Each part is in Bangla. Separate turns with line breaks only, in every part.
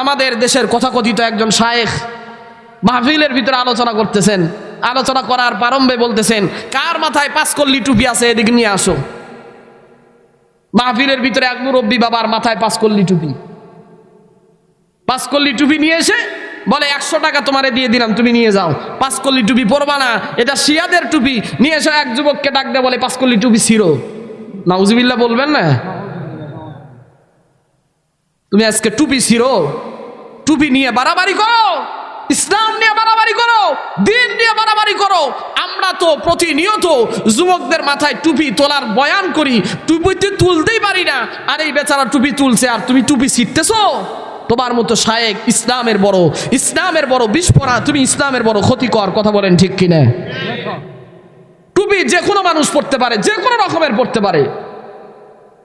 আমাদের দেশের কথাকথিত একজন শায়েখ মাহফিলের ভিতরে আলোচনা করতেছেন। আলোচনা করার প্রারম্ভে বলতেছেন, কার মাথায় পাঁচকল্লি টুপি আছে এদিকে নিয়ে আসো? মাহফিলের ভিতরে এক মুরব্বী বাবার মাথায় পাঁচকল্লি টুপি। পাঁচকল্লি টুপি নিয়ে এসে বলে, একশো টাকা তোমারে দিয়ে দিলাম, তুমি নিয়ে যাও। পাঁচকল্লি টুপি পরবা না, এটা শিয়াদের টুপি। নিয়ে এসে এক যুবককে ডাক দে বলে, পাঁচকল্লি টুপি ছিঁড়ো। নাউজুবিল্লাহ বলবেন না? তুমি আজকে টুপি ছিঁড়ো, টুপি নিয়ে বাড়াবাড়ি করো, ইসলাম নিয়ে বাড়াবাড়ি করো, দিন নিয়ে বাড়াবাড়ি করো। আমরা তো প্রতিনিয়ত যুবকদের মাথায় টুপি তোলার বয়ান করি টুপি তো তুলতেই পারি না। আর এই বেচারা টুপি তুলছে, আর তুমি টুপি ছিটতেছো তোমার মতো শায়েক ইসলামের বড় ইসলামের বড় বিস্ফোরা, তুমি ইসলামের বড় ক্ষতিকর কথা বলেন ঠিক কিনা? টুপি যে কোনো মানুষ পড়তে পারে যে কোনো রকমের পড়তে পারে।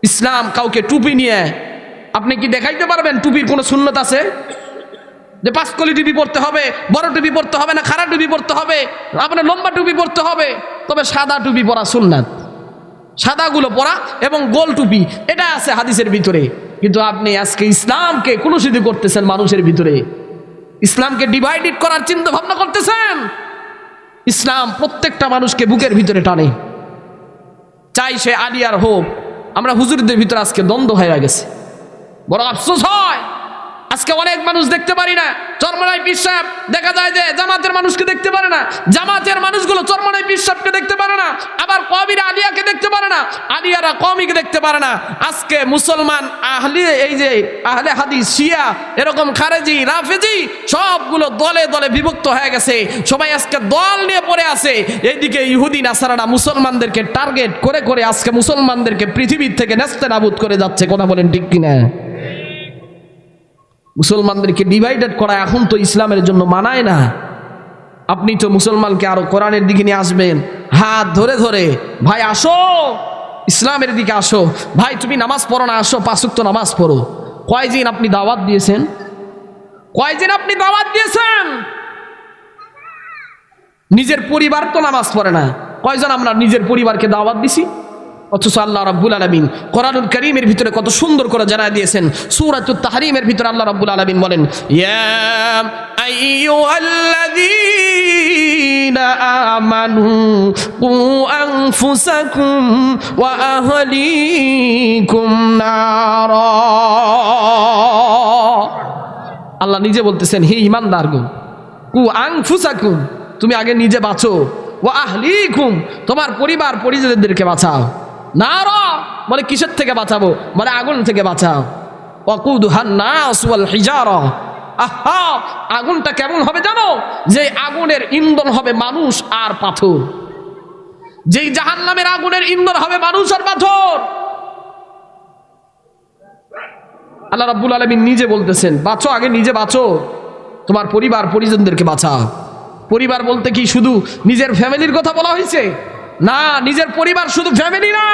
ইসলাম কাউকে টুপি নিয়ে আপনি কি দেখাইতে পারবেন? টুপির কোনো শূন্যত আছে? যে পাঁচকলি টুপি পরতে হবে, বড় টুপি পরতে হবে না খারাপ টুপি পরতে হবে, আপনার লম্বা টুপি পরতে হবে, তবে সাদা টুপি পরা সুন্নাত। সাদাগুলো পরা এবং গোল টুপি, এটা আছে হাদিসের ভিতরে। কিন্তু আপনি আজকে ইসলামকে কুলুষিত করতেছেন মানুষের ভিতরে। ইসলামকে ডিভাইডেড করার চিন্তা ভাবনা করতেছেন। ইসলাম প্রত্যেকটা মানুষকে বুকের ভিতরে টানে। চাই সে আলিয়ার হোক, আমরা হুজুরদের ভিতরে আজকে দ্বন্দ্ব হয়ে গেছে। বড় আফসোস হয়। আজকে অনেক মানুষ দেখতে পারি না। চরমনাই পিসাব দেখা যায় যে জামাতের মানুষকে দেখতে পারে না। জামাতের মানুষগুলো চরমনাই পিসাবকে দেখতে পারে না। আবার কবিরা আলিয়াকে দেখতে পারে না। আলিয়ারা কমিকে দেখতে পারে না। আজকে মুসলমান আহলি, এই যে আহলে হাদিস, শিয়া, এরকম খারেজি, রাফেজি, সবগুলো দলে দলে বিভক্ত হয়ে গেছে। সবাই আজকে দল নিয়ে পড়ে আছে। এইদিকে ইহুদিন আসারারা মুসলমানদেরকে টার্গেট করে করে আজকে মুসলমানদেরকে পৃথিবীর থেকে নেস্তে নাবুদ করে যাচ্ছে। কথা বলেন ঠিক কিনা? মুসলমানদেরকে ডিভাইডেড করা এখন তো ইসলামের জন্য মানায় না। আপনি তো মুসলমানকে আরও কোরআনের দিকে নিয়ে আসবেন। হাত ধরে ধরে, ভাই, আসো। ইসলামের দিকে আসো। ভাই, তুমি নামাজ পড়ো না, আসো। পাঁচুক তো নামাজ পড়ো। কয়দিন আপনি দাওয়াত দিয়েছেন? কয়দিন আপনি দাওয়াত দিয়েছেন? নিজের পরিবার তো নামাজ পড়ে না। কয়জন আমরা নিজের পরিবারকে দাওয়াত দিছি? অথচ আল্লাহ রাব্বুল আলমিন কোরআনুল করিমের ভিতরে কত সুন্দর করে জানা দিয়েছেন। সুরাতুত তাহরিমের ভিতরে আল্লাহ রাব্বুল আলমিন বলেন আমানু কু আনফুসাকুম ওয়া আহলিকুম আল্লাহ নিজে বলতেছেন, হে ইমানদার গো, কু আংফুসাকুম তুমি আগে নিজে বাঁচো। ও আহলিকুম, তোমার পরিবার পরিজনদেরকে বাঁচাও। না র বলে, কিসের থেকে বাঁচাবো? বলে, আগুন থেকে বাঁচাও। আহা, আগুনটা কেমন হবে জানো? যে আগুনের ইন্ধন হবে মানুষ আর পাথর। যেই জাহান্নামের আগুনের ইন্ধন হবে মানুষ আর পাথর। আল্লাহ রাব্বুল আলমিন নিজে বলতেছেন, বাঁচো, আগে নিজে বাঁচো। তোমার পরিবার, পরিজনদেরকে বাঁচাও। পরিবার বলতে কি শুধু নিজের ফ্যামিলির কথা বলা হয়েছে? না, নিজের পরিবার শুধু ফ্যামিলি না।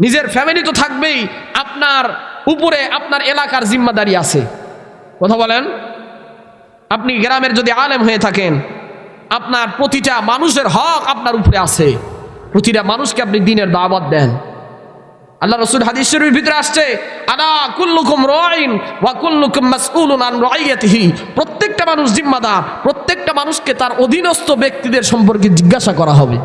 নিজের ফ্যামিলি তো থাকবেই, আপনার উপরে আপনার এলাকার জিম্মাদারি আছে। কথা বলেন? আপনি গ্রামের যদি আলেম হয়ে থাকেন, আপনার প্রতিটা মানুষের হক আপনার উপরে আছে। প্রতিটা মানুষকে আপনি দিনের দাওয়াত দেন। আল্লাহ রসুল হাদিস ভিতরে আসছে, আলা কুল্লুকুম রাইন ওয়া কুল্লুকুম মাসউলুন আন রাইয়াতিহি। প্রত্যেকটা মানুষ জিম্মাদার প্রত্যেকটা মানুষকে তার অধীনস্থ ব্যক্তিদের সম্পর্কে জিজ্ঞাসা করা হবে।